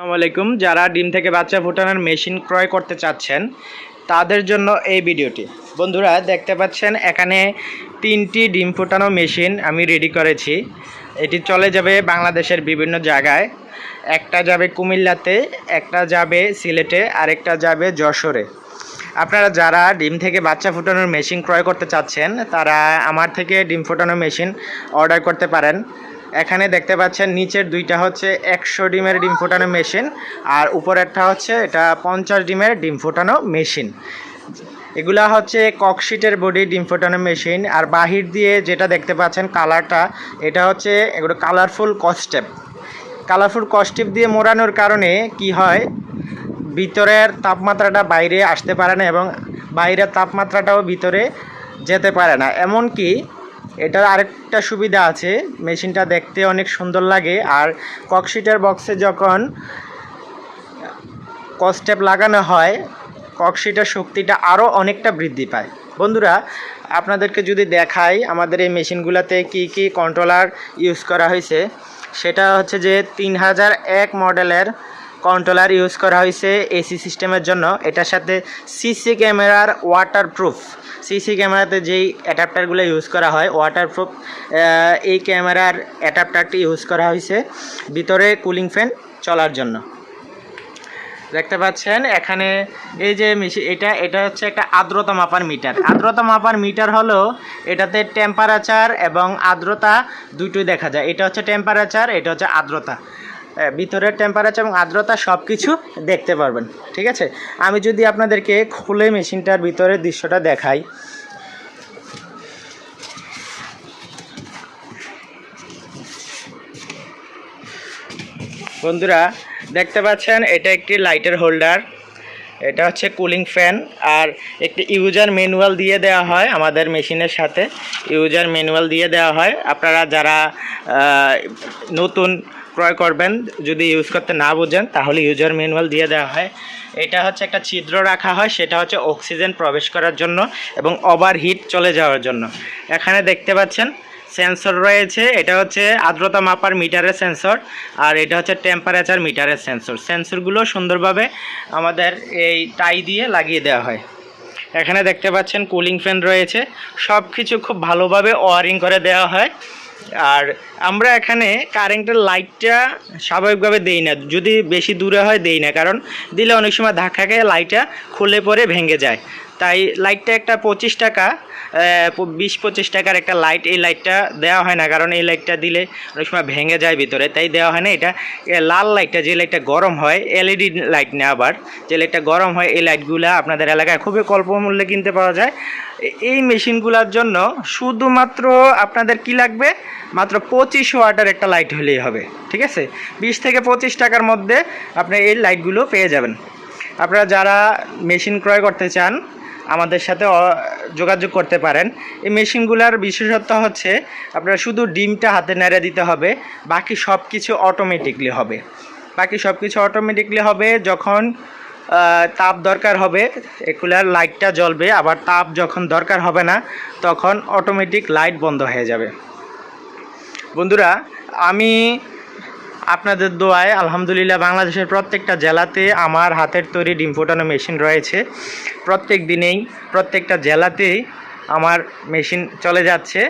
আসসালামু আলাইকুম। যারা ডিম থেকে বাচ্চা ফোটানোর মেশিন ক্রয় করতে চাচ্ছেন, তাদের জন্য এই ভিডিওটি। বন্ধুরা, দেখতে পাচ্ছেন, এখানে তিনটি ডিম ফোটানো মেশিন আমি রেডি করেছি। এটি চলে যাবে বাংলাদেশের বিভিন্ন জায়গায়। একটা যাবে কুমিল্লাতে, একটা যাবে সিলেটে, আরেকটা যাবে যশোরে। আপনারা যারা ডিম থেকে বাচ্চা ফোটানোর মেশিন ক্রয় করতে চাচ্ছেন, তারা আমার থেকে ডিম ফোটানোর মেশিন অর্ডার করতে পারেন। এখানে দেখতে পাচ্ছেন, নিচের দুইটা হচ্ছে একশো ডিমের ডিম ফোটানো মেশিন আর উপরেরটা হচ্ছে এটা পঞ্চাশ ডিমের ডিম ফোটানো মেশিন। এগুলা হচ্ছে ককশিটের বডি ডিম ফোটানো মেশিন আর বাহির দিয়ে যেটা দেখতে পাচ্ছেন কালারটা, এটা হচ্ছে এগুলো কালারফুল কস্টেপ কালারফুল কস্টেপ দিয়ে মোড়ানোর কারণে কি হয়, ভিতরের তাপমাত্রাটা বাইরে আসতে পারে না এবং বাইরের তাপমাত্রাটাও ভিতরে যেতে পারে না। এমনকি এটার আরেকটা সুবিধা আছে, মেশিনটা দেখতে অনেক সুন্দর লাগে, আর ককশিটের বক্সে যখন কস্টেপ লাগানো হয়, ককশিটের শক্তিটা আরও অনেকটা বৃদ্ধি পায়। বন্ধুরা, আপনাদেরকে যদি দেখাই আমাদের এই মেশিনগুলোতে কি কি কন্ট্রোলার ইউজ করা হয়েছে, সেটা হচ্ছে যে তিন হাজার এক মডেলের কন্ট্রোলার ইউজ করা হয়েছে এসি সিস্টেমের জন্য। এটার সাথে সিসি ক্যামেরার ওয়াটারপ্রুফ সিসি ক্যামেরাতে যেই অ্যাডাপ্টারগুলো ইউজ করা হয় ওয়াটারপ্রুফ এই ক্যামেরার অ্যাডাপ্টারটি ইউজ করা হয়েছে ভিতরে কুলিং ফ্যান চলার জন্য। দেখতে পাচ্ছেন, এখানে এই যে এটা এটা হচ্ছে একটা আর্দ্রতা মাপার মিটার আর্দ্রতা মাপার মিটার হলো এটাতে টেম্পারেচার এবং আর্দ্রতা দুটোই দেখা যায়। এটা হচ্ছে টেম্পারেচার এটা হচ্ছে আর্দ্রতা। ভিতরের টেম্পারেচার এবং আর্দ্রতা সব কিছু দেখতে পারবেন, ঠিক আছে? আমি যদি আপনাদেরকে খুলে মেশিনটার ভিতরের দৃশ্যটা দেখাই। বন্ধুরা, দেখতে পাচ্ছেন, এটা একটি লাইটের হোল্ডার এটা হচ্ছে কুলিং ফ্যান আর একটি ইউজার ম্যানুয়াল দিয়ে দেওয়া হয় আমাদের মেশিনের সাথে। ইউজার ম্যানুয়াল দিয়ে দেওয়া হয়। আপনারা যারা নতুন ক্রয় করবেন, যদি ইউজ করতে না বোঝেন, তাহলে ইউজার ম্যানুয়াল দিয়ে দেওয়া হয়। এটা হচ্ছে একটা ছিদ্র রাখা হয়, সেটা হচ্ছে অক্সিজেন প্রবেশ করার জন্য এবং ওভারহিট চলে যাওয়ার জন্য। এখানে দেখতে পাচ্ছেন সেন্সর রয়েছে, এটা হচ্ছে আর্দ্রতা মাপার মিটারের সেন্সর আর এটা হচ্ছে টেম্পারেচার মিটারের সেন্সর সেন্সরগুলো সুন্দরভাবে আমাদের এই টাই দিয়ে লাগিয়ে দেওয়া হয়। এখানে দেখতে পাচ্ছেন কুলিং ফ্যান রয়েছে সব কিছু খুব ভালোভাবে ওয়ারিং করে দেওয়া হয়। আর আমরা এখানে কারেন্টের লাইটটা স্বাভাবিকভাবে দেই না। যদি বেশি দূরে হয়, দেই না। কারণ দিলে অনেক সময় ধাক্কা খেয়ে লাইটটা খুলে পরে ভেঙে যায়। তাই লাইটটা একটা পঁচিশ টাকা বিশ পঁচিশ টাকার একটা লাইট এই লাইটটা দেওয়া হয় না, কারণ এই লাইটটা দিলে অনেক সময় ভেঙে যায় ভিতরে, তাই দেওয়া হয় না এটা। লাল লাইটটা যে লাইটটা গরম হয় এলইডি লাইট না আবার, যে লাইটটা গরম হয়, এই লাইটগুলো আপনাদের এলাকায় খুবই অল্প মূল্যে কিনতে পাওয়া যায়। এই মেশিনগুলোর জন্য শুধুমাত্র আপনাদের কি লাগবে? মাত্র পঁচিশ ওয়াটের একটা লাইট হলেই হবে, ঠিক আছে? বিশ থেকে পঁচিশ টাকার মধ্যে আপনি এই লাইটগুলো পেয়ে যাবেন। আপনারা যারা মেশিন ক্রয় করতে চান আমাদের সাথে যোগাযোগ করতে পারেন। এই মেশিনগুলোর বিশেষত্ব হচ্ছে, আপনারা শুধু ডিমটা হাতে নেড়ে দিতে হবে, বাকি সব কিছু অটোমেটিকলি হবে। বাকি সব কিছু অটোমেটিকলি হবে যখন তাপ দরকার হবে এগুলার লাইটটা জ্বলবে, আবার তাপ যখন দরকার হবে না, তখন অটোমেটিক লাইট বন্ধ হয়ে যাবে। বন্ধুরা, আমি আপনাদের দোয়ায় আলহামদুলিল্লাহ বাংলাদেশের প্রত্যেকটা জেলাতে আমার হাতের তৈরি ডিম ফোটানো মেশিন রয়েছে। প্রত্যেক দিনেই, প্রত্যেকটা জেলাতেই আমার মেশিন চলে যাচ্ছে।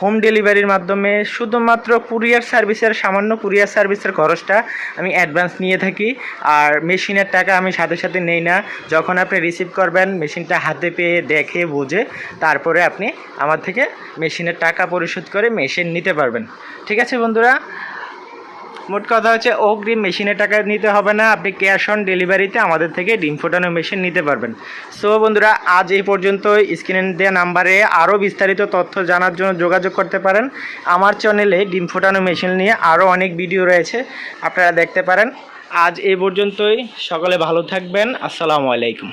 হোম ডেলিভারির মাধ্যমে শুধুমাত্র কুরিয়ার সার্ভিসের, সামান্য কুরিয়ার সার্ভিসের খরচটা আমি অ্যাডভান্স নিয়ে থাকি। আর মেশিনের টাকা আমি সাথে সাথে নেই না। যখন আপনি রিসিভ করবেন, মেশিনটা হাতে পেয়ে দেখে, বুঝে, তারপরে আপনি আমার থেকে মেশিনের টাকা পরিশোধ করে মেশিন নিতে পারবেন। ঠিক আছে বন্ধুরা মোট কথা হচ্ছে অগ্রিম মেশিনের টাকা নিতে হবে না। আপনি ক্যাশ অন ডেলিভারিতে আমাদের থেকে ডিম ফোটানো মেশিন নিতে পারবেন। সো বন্ধুরা, আজ এই পর্যন্ত স্ক্রিনে দেওয়া নাম্বারে আরও বিস্তারিত তথ্য জানার জন্য যোগাযোগ করতে পারেন। আমার চ্যানেলে ডিম ফোটানো মেশিন নিয়ে আরও অনেক ভিডিও রয়েছে। আপনারা দেখতে পারেন। আজ এই পর্যন্তই। সকলে ভালো থাকবেন। আসসালামু আলাইকুম।